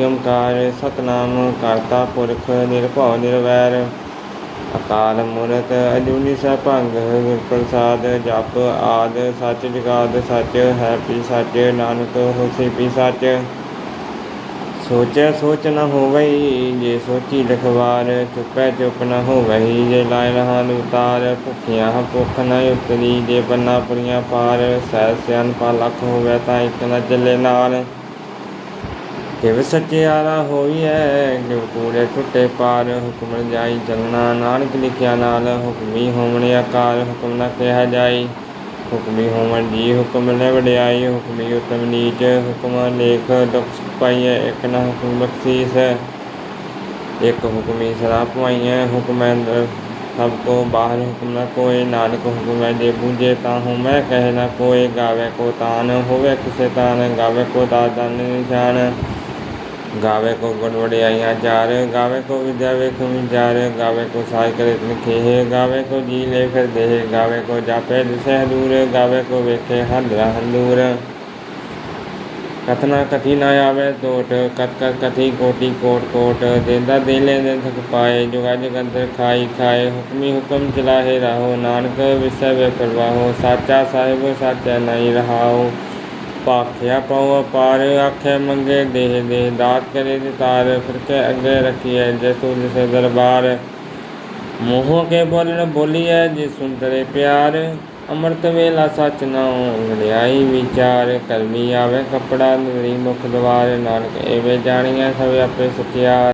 ਓੰਕਾਰ ਸਤਨਾਮ ਕਰਤਾ ਪੁਰਖ ਨਿਰਭਉ ਨਿਰਵੈਰ। ਅਕਾਲ ਮੂਰਤ ਅਜੂਨੀ ਸੈਭੰ ਗੁਰ ਪ੍ਰਸਾਦ ਜਪ ਆਦ, ਸੱਚ ਜੁਗਾਦ ਸੱਚ, ਹੈ ਪੀ ਸੱਚ, ਨਾਨਕ ਹੋਸੀ ਪੀ ਸੱਚ। ਸੋਚੈ ਸੋਚ ਨ ਹੋਵਈ, ਜੇ ਸੋਚੀ ਲਖਵਾਰ, ਚੁੱਪੈ ਚੁੱਪ ਨ ਹੋਵਈ, ਜੇ ਲਾਇ ਰਹਾਨ ਉਤਾਰ, ਭੁਖਿਆ ਭੁਖ ਨ ਉਤਰੀ, ਜੇ ਬੰਨਾ ਪੁਰੀਆਂ ਪਾਰ, ਸਹਿ ਸਿਆਨਪਾ ਲਖ ਹੋਵੇ ਤਾਂ ਇੱਕ ਨ ਚੱਲੇ ਨਾਲ। ਕਿਵ ਸੱਚਿਆਰਾ ਹੋਈਐ ਕਿਵ ਕੂੜੇ ਟੁੱਟੇ ਪਾਰ, ਹੁਕਮ ਜਾਈ ਚੱਲਣਾ ਨਾਨਕ ਲਿਖਿਆ ਨਾਲ, ਹੁਕਮੀ ਹੋਵਣ ਆਕਾਰ, ਹੁਕਮ ਨ ਕਿਹਾ ਜਾਈ। ਹੁਕਮੀ ਹੋਵਣ ਜੀ, ਹੁਕਮ ਲੈ ਵਡਿਆਈ, ਹੁਕਮੀ ਉਤਮ ਨੀਚ, ਹੁਕਮ ਲੇਖ ਦੁਖ ਪਾਈਐ, ਇਕ ਨ ਹੁਕਮ ਬਖਸ਼ੀਸ। ਇਕ ਹੁਕਮੀ ਸਦਾ ਪਾਈਐ ਹੁਕਮ ਅੰਦਰ ਸਭ ਕੋ, ਬਾਹਰ ਹੁਕਮ ਨਾ ਕੋਏ, ਨਾਨਕ ਹੁਕਮ ਹੈ ਜੇ ਬੂਝੇ ਤਾਂ ਹੂੰ ਮੈਂ ਕਹਿ ਨਾ ਕੋਏ, ਗਾਵੇ ਕੋ ਤਾਨ, ਹੋਵੇ ਕਿਸੇ ਤਾਨ, ਗਾਵੇ ਕੋ ਦਾਦਨ ਨਿਸ਼ਾਨ। ਗਾਵੇ ਕੋ ਗੁਣ ਵਡਿਆਈਆਂ ਚਾਰ, ਗਾਵੇ ਕੋ ਵਿਦਿਆ ਵੇਖ ਵਿਚਾਰ, ਗਾਵੇ ਕੋ ਸਾਜ ਕਰੇ ਤਨਖੇਹ ਗਾਵੇ ਕੋ ਜੀ ਲੈ ਫਿਰ ਦੇਹ, ਗਾਵੇ ਕੋ ਜਾਪੇ ਦਿਸਹਿ ਦੂਰ, ਗਾਵੇ ਕੋ ਵੇਖੇ ਹੰਦਰਾ ਹੰਦੂਰ। ਕਥਨਾ ਕਥੀ ਨਾ ਆਵੇ ਟੋਟ ਕਤ ਕਤ ਕਥੀ ਕੋਟੀ ਕੋਟ ਕੋਟ, ਦੇਂਦਾ ਦੇ ਲੈ ਦੇ ਥਕ ਪਾਏ, ਜੁਗਾ ਜਗੰਦਰ ਖਾਈ ਖਾਏ, ਹੁਕਮੀ ਹੁਕਮ ਚਲਾਹੇ ਰਹੋ, ਨਾਨਕ ਵਿਸੈ ਵੇ ਪ੍ਰਵਾਹੋ, ਸਾਚਾ ਸਾਹਿਬ, ਸਾਚਾ ਨਹੀਂ ਰਹਾਓ। ਪਾਖਿਆ ਪਉ ਪਾਰ ਆਖੇ ਮੰਗੇ ਦੇਹ ਦੇਹ, ਦਾਤ ਕਰੇ ਦਿਤਾਰ ਫਿਰ ਕੇ ਅੱਗੇ ਰੱਖੀਐ ਜਸੂ ਜਿਸ ਦਰਬਾਰ। ਮੋਹ ਕੇ ਬੋਲਣ ਬੋਲੀਐ ਜੇ ਸੁੰਦਰੇ ਪਿਆਰ, ਅੰਮ੍ਰਿਤ ਵੇਲਾ ਸਚ ਨਾਉ ਵਡਿਆਈ ਵਿਚਾਰ। ਕਰਮੀ ਆਵੇ ਕਪੜਾ ਨਰੀ ਮੁਖ ਦਵਾਰ, ਨਾਨਕ ਏਵੇਂ ਜਾਣੀਐ ਸਭ ਆਪੇ ਸਚਿਆਰ।